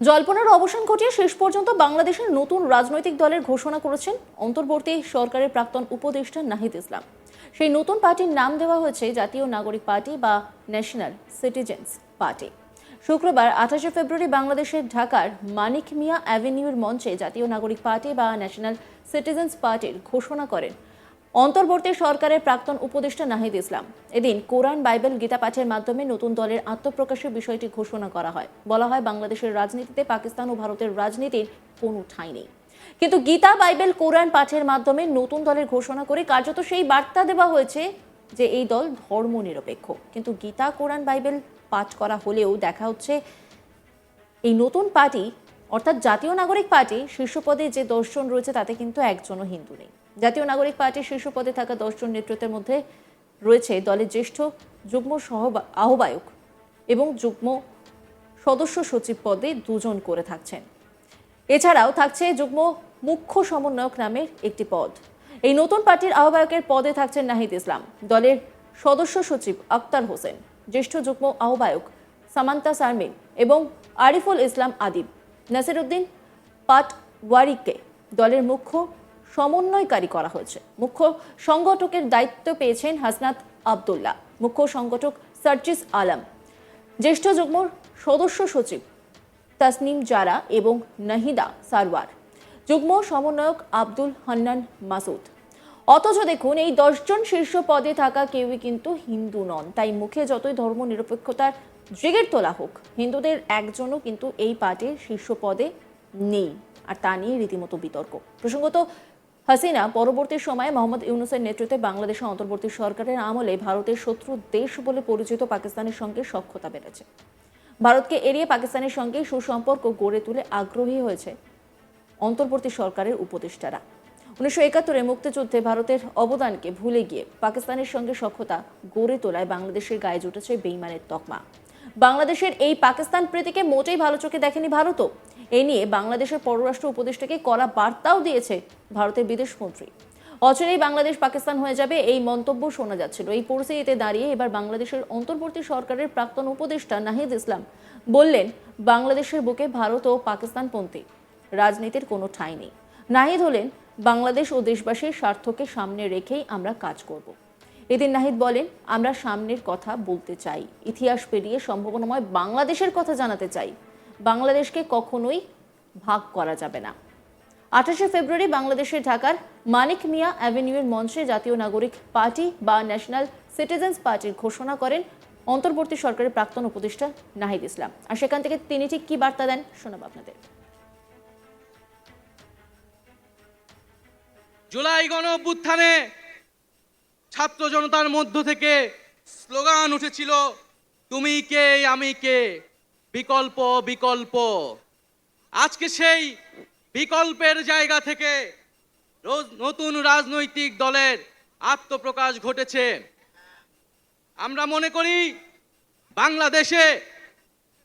জল্পনার অবসান ঘটিয়ে শেষ পর্যন্ত বাংলাদেশের নতুন রাজনৈতিক দলের ঘোষণা করেছেন অন্তর্বর্তী সরকারের প্রাক্তন উপদেষ্টা নাহিদ ইসলাম। সেই নতুন পার্টির নাম দেওয়া হয়েছে জাতীয় নাগরিক পার্টি বা ন্যাশনাল সিটিজেন্স পার্টি। শুক্রবার আঠাশে ফেব্রুয়ারি বাংলাদেশের ঢাকার মানিক মিয়া অ্যাভিনিউর মঞ্চে জাতীয় নাগরিক পার্টি বা ন্যাশনাল সিটিজেন্স পার্টির ঘোষণা করেন অন্তর্বর্তী সরকারের প্রাক্তন উপদেষ্টা নাহিদ ইসলাম। এদিন কোরআন, বাইবেল, গীতা পাঠের মাধ্যমে নতুন দলের আত্মপ্রকাশের বিষয়টি ঘোষণা করা হয়। বলা হয়, বাংলাদেশের রাজনীতিতে পাকিস্তান ও ভারতের রাজনীতির কোনো ঠাঁই নেই। কিন্তু গীতা, বাইবেল, কোরআন পাঠের মাধ্যমে নতুন দলের ঘোষণা করে কার্যত সেই বার্তা দেওয়া হয়েছে যে এই দল ধর্মনিরপেক্ষ। কিন্তু গীতা, কোরআন, বাইবেল পাঠ করা হলেও দেখা হচ্ছে, এই নতুন পার্টি অর্থাৎ জাতীয় নাগরিক পার্টি শীর্ষ পদে যে দশজন রয়েছে তাতে কিন্তু একজনও হিন্দু নেই। জাতীয় নাগরিক পার্টির শীর্ষ পদে থাকা দশজন নেতৃত্বের মধ্যে রয়েছে দলের জ্যেষ্ঠ যুগ্ম সহ আহ্বায়ক এবং যুগ্ম সদস্য সচিব পদে দুজন করে থাকছেন। এছাড়াও থাকছে যুগ্ম মুখ্য সমন্বয়ক নামের একটি পদ। এই নতুন পার্টির আহ্বায়কের পদে থাকছেন নাহিদ ইসলাম। দলের সদস্য সচিব আক্তার হোসেন, জ্যেষ্ঠ যুগ্ম আহ্বায়ক সামান্তা সারমিন এবং আরিফুল ইসলাম আদিব। নাসিরুদ্দিন পাটওয়ারিকে দলের মুখ্য সমন্বয়কারী করা হয়েছে। মুখ্য সংগঠকের দায়িত্ব পেয়েছেন হাসনাত আবদুল্লাহ, মুখ্য সংগঠক সার্জিস আলম, জ্যেষ্ঠ যুগ্ম সদস্য সচিব তাসনিম জারা এবং নাহিদা সারওয়ার, যুগ্ম সমন্বয়ক আব্দুল হান্নান মাসুদ। অথচ দেখুন, এই দশজন শীর্ষ পদে থাকা কেউই কিন্তু হিন্দু নন। তাই মুখে যতই ধর্ম নিরপেক্ষতার জেগের তোলা হোক, হিন্দুদের একজনও কিন্তু এই পার্টির শীর্ষ পদে নেই, আর তা নিয়ে রীতিমতো বিতর্ক। প্রসঙ্গত, হাসিনা পরবর্তী সময়ে মোহাম্মদ ইউনুসের নেতৃত্বে বাংলাদেশের অন্তর্বর্তী সরকারের আমলে ভারতের শত্রু দেশ বলে পরিচিত পাকিস্তানের সঙ্গে সখ্যতা বেড়েছে। ভারতকে এড়িয়ে পাকিস্তানের সঙ্গে সুসম্পর্ক গড়ে তুলে আগ্রহী হয়েছে অন্তর্বর্তী সরকারের উপদেষ্টারা। উনিশশো একাত্তরে মুক্তিযুদ্ধে ভারতের অবদানকে ভুলে গিয়ে পাকিস্তানের সঙ্গে সখ্যতা গড়ে তোলায় বাংলাদেশের গায়ে জুটেছে বেইমানের তকমা। বাংলাদেশের এই পাকিস্তান প্রীতিকে মোটেই ভালো চোখে দেখেনি ভারতও। এ নিয়ে বাংলাদেশের পররাষ্ট্র উপদেষ্টাকে কড়া বার্তাও দিয়েছে ভারতের বিদেশমন্ত্রী অচিরেই বাংলাদেশ পাকিস্তান হয়ে যাবে এই মন্তব্য শোনা যাচ্ছিল। এই পরিস্থিতিতে দাঁড়িয়ে এবার বাংলাদেশের অন্তর্বর্তী সরকারের প্রাক্তন উপদেষ্টা নাহিদ ইসলাম বললেন, বাংলাদেশের বুকে ভারত ও পাকিস্তানপন্থী। রাজনীতির কোনো ঠাঁই নেই। নাহিদ হলেন, বাংলাদেশ ও দেশবাসীর স্বার্থকে সামনে রেখেই আমরা কাজ করব। এদিন নাহিদ বলেন, আমরা সামনের কথা বলতে চাই। ইতিহাস পেরিয়ে সম্ভাবনাময় বাংলাদেশের কথা জানাতে চাই। বাংলাদেশকে কখনোই ভাগ করা যাবে না। আঠাশে ফেব্রুয়ারি বাংলাদেশের ঢাকার মানিক মিয়া অ্যাভিনিউয়ের মঞ্চে জাতীয় নাগরিক পার্টি বা ন্যাশনাল সিটিজেন্স পার্টির ঘোষণা করেন অন্তর্বর্তী সরকারের প্রাক্তন উপদেষ্টা নাহিদ ইসলাম। আর সেখান থেকে তিনি ঠিক কি বার্তা দেন, শোনাব আপনাদের। জুলাই গণ ছাত্র জনতার মধ্য থেকে স্লোগান উঠেছিল, তুমি কে, আমি কে? বিকল্প বিকল্প। আজকে সেই বিকল্পের জায়গা থেকে নতুন রাজনৈতিক দলের আত্মপ্রকাশ ঘটেছে। আমরা মনে করি, বাংলাদেশে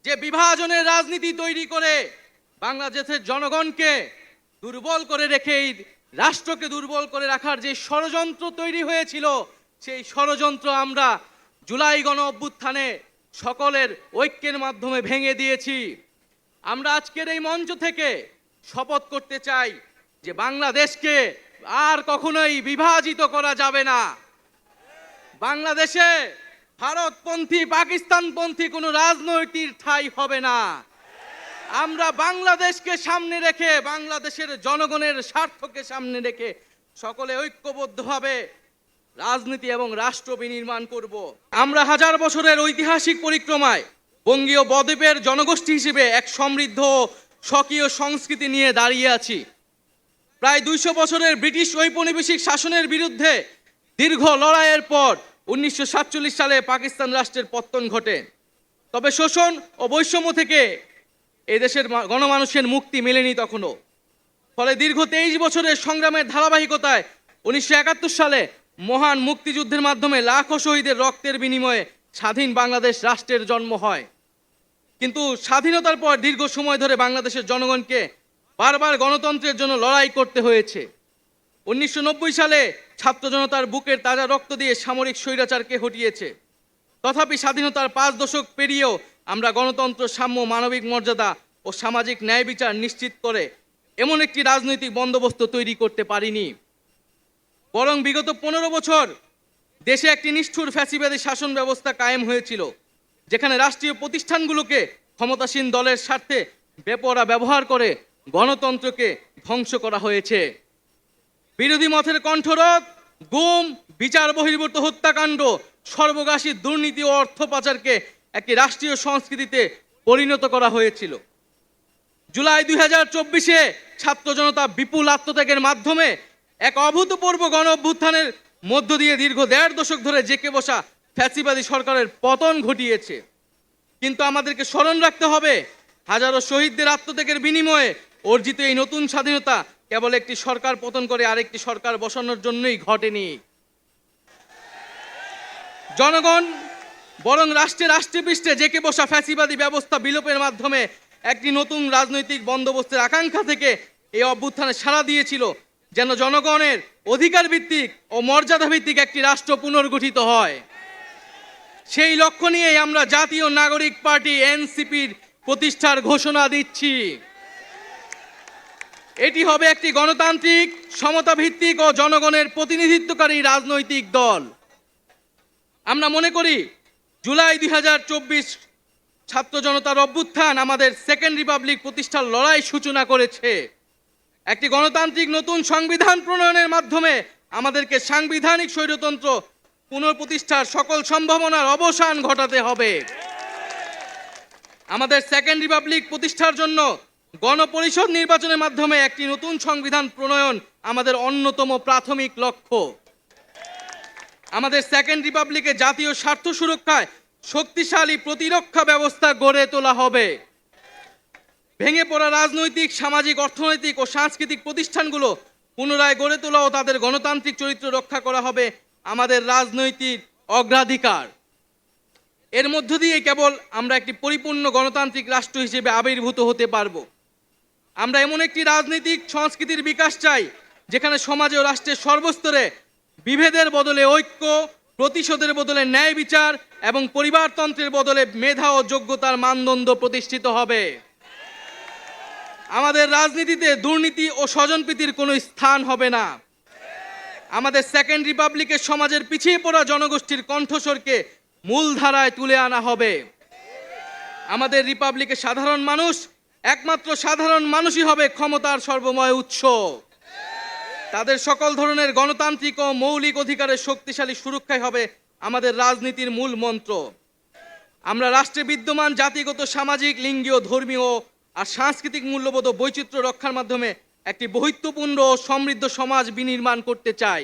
যে বিভাজনের রাজনীতি তৈরি করে বাংলাদেশের জনগণকে দুর্বল করে রেখে রাষ্ট্রকে দুর্বল করে রাখার যে ষড়যন্ত্র তৈরি হয়েছিল, সেই ষড়যন্ত্র আমরা জুলাই গণ অভ্যুত্থানে সকলের ঐক্যের মাধ্যমে ভেঙে দিয়েছি। আমরা আজকের এই মঞ্চ থেকে শপথ করতে চাই যে বাংলাদেশকে আর কখনোই বিভাজিত করা যাবে না। বাংলাদেশে ভারতপন্থী, পাকিস্তানপন্থী কোনো রাজনৈতিক ঠাই হবে না। আমরা বাংলাদেশকে সামনে রেখে, বাংলাদেশের জনগণের স্বার্থকে সামনে রেখে সকলে ঐক্যবদ্ধভাবে রাজনীতি এবং রাষ্ট্র বিনির্মাণ করব। আমরা হাজার বছরের ঐতিহাসিক পরিক্রমায় বঙ্গীয় বদ্বীপের জনগোষ্ঠী হিসেবে এক সমৃদ্ধ স্বকীয় সংস্কৃতি নিয়ে দাঁড়িয়ে আছি। প্রায় দুইশো বছরের ব্রিটিশ ঔপনিবেশিক শাসনের বিরুদ্ধে দীর্ঘ লড়াইয়ের পর উনিশশো সাতচল্লিশ সালে পাকিস্তান রাষ্ট্রের পত্তন ঘটে। তবে শোষণ ও বৈষম্য থেকে এদেশের গণমানুষের মুক্তি মেলেনি তখনও। ফলে দীর্ঘ তেইশ বছরের সংগ্রামের ধারাবাহিকতায় উনিশশো একাত্তর সালে মহান মুক্তিযুদ্ধের মাধ্যমে লাখো শহীদের রক্তের বিনিময়ে স্বাধীন বাংলাদেশ রাষ্ট্রের জন্ম হয়। কিন্তু স্বাধীনতার পর দীর্ঘ সময় ধরে বাংলাদেশের জনগণকে বারবার গণতন্ত্রের জন্য লড়াই করতে হয়েছে। উনিশশো নব্বই সালে ছাত্র জনতার বুকের তাজা রক্ত দিয়ে সামরিক স্বৈরাচারকে হটিয়েছে। তথাপি স্বাধীনতার পাঁচ দশক পেরিয়েও আমরা গণতন্ত্র, সাম্য, মানবিক মর্যাদা ও সামাজিক ন্যায় বিচার নিশ্চিত করে এমন একটি রাজনৈতিক বন্দোবস্ত তৈরি করতে পারিনি। বরং বিগত পনেরো বছর দেশে একটি নিষ্ঠুর ফ্যাসিবাদী শাসন ব্যবস্থা কায়েম হয়েছিল, যেখানে রাষ্ট্রীয় প্রতিষ্ঠানগুলোকে ক্ষমতাসীন দলের স্বার্থে বেপরা ব্যবহার করে গণতন্ত্রকে ধ্বংস করা হয়েছে। বিরোধী মতের কণ্ঠরোধ, গুম, বিচার বহির্ভূত হত্যাকাণ্ড সর্বগাসী দুর্নীতি ও অর্থ পাচারকে একটি রাষ্ট্রীয় সংস্কৃতিতে পরিণত করা হয়েছিল। জুলাই দুই হাজার চব্বিশে ছাত্র জনতা বিপুল আত্মত্যাগের মাধ্যমে এক অভূতপূর্ব গণ অভ্যুত্থানের মধ্য দিয়ে দীর্ঘ দেড় দশক ধরে জেকে বসা ফ্যাসিবাদী সরকারের পতন ঘটিয়েছে। কিন্তু আমাদেরকে স্মরণ রাখতে হবে, হাজারো শহীদদের আত্মত্যাগের বিনিময়ে অর্জিত এই নতুন স্বাধীনতা কেবল একটি সরকার পতন করে আরেকটি সরকার বসানোর জন্যই ঘটেনি। জনগণ বরং রাষ্ট্রে রাষ্ট্রে পৃষ্ঠে জেকে বসা ফ্যাসিবাদী ব্যবস্থা বিলোপের মাধ্যমে একটি নতুন রাজনৈতিক বন্দোবস্তের আকাঙ্ক্ষা থেকে এই অভ্যুত্থানে সাড়া দিয়েছিল, যেন জনগণের অধিকার ভিত্তিক ও মর্যাদা ভিত্তিক একটি রাষ্ট্র পুনর্গঠিত হয়। সেই লক্ষ্য নিয়েই আমরা জাতীয় নাগরিক পার্টি এনসিপির প্রতিষ্ঠার ঘোষণা দিচ্ছি। এটি হবে একটি গণতান্ত্রিক সমতা ভিত্তিক ও জনগণের প্রতিনিধিত্বকারী রাজনৈতিক দল। আমরা মনে করি জুলাই দুই হাজার চব্বিশ ছাত্র জনতার অভ্যুত্থান আমাদের সেকেন্ড রিপাবলিক প্রতিষ্ঠার লড়াই সূচনা করেছে। একটি গণতান্ত্রিক নতুন সংবিধান প্রণয়নের মাধ্যমে আমাদেরকে সাংবিধানিক স্বৈরতন্ত্র পুনঃপ্রতিষ্ঠার সকল সম্ভাবনার অবসান ঘটাতে হবে। আমাদের সেকেন্ড রিপাবলিক প্রতিষ্ঠার জন্য গণপরিষদ নির্বাচনের মাধ্যমে একটি নতুন সংবিধান প্রণয়ন আমাদের অন্যতম প্রাথমিক লক্ষ্য। আমাদের সেকেন্ড রিপাবলিকে জাতীয় স্বার্থ সুরক্ষায় শক্তিশালী প্রতিরক্ষা ব্যবস্থা গড়ে তোলা হবে। ভেঙে পড়া রাজনৈতিক, সামাজিক, অর্থনৈতিক ও সাংস্কৃতিক প্রতিষ্ঠানগুলো পুনরায় গড়ে তোলা ও তাদের গণতান্ত্রিক চরিত্র রক্ষা করা হবে আমাদের রাজনৈতিক অগ্রাধিকার। এর মধ্য দিয়ে কেবল আমরা একটি পরিপূর্ণ গণতান্ত্রিক রাষ্ট্র হিসেবে আবির্ভূত হতে পারব। আমরা এমন একটি রাজনৈতিক সংস্কৃতির বিকাশ চাই, যেখানে সমাজে ও রাষ্ট্রের সর্বস্তরে বিভেদের বদলে ঐক্য, প্রতিশোধের বদলে ন্যায় বিচার এবং পরিবারতন্ত্রের বদলে মেধা ও যোগ্যতার মানদণ্ড প্রতিষ্ঠিত হবে। আমাদের রাজনীতিতে দুর্নীতি ও স্বজনপ্রীতির কোনো স্থান হবে না। আমাদের সেকেন্ড রিপাবলিকের সমাজের পিছিয়ে পড়া জনগোষ্ঠীর কণ্ঠস্বরকে মূলধারায় তুলে আনা হবে। আমাদের রিপাবলিকের সাধারণ মানুষ একমাত্র সাধারণ মানুষই হবে ক্ষমতার সর্বময় উৎস। তাদের সকল ধরনের গণতান্ত্রিক ও মৌলিক অধিকারের শক্তিশালী সুরক্ষাই হবে আমাদের রাজনীতির মূল মন্ত্র। আমরা রাষ্ট্রে বিদ্যমান, জাতিগত, সামাজিক, লিঙ্গীয়, ধর্মীয় আর সাংস্কৃতিক মূল্যবোধ বৈচিত্র্য রক্ষার মাধ্যমে একটি বহিত্বপূর্ণ ও সমৃদ্ধ সমাজ বিনির্মাণ করতে চাই।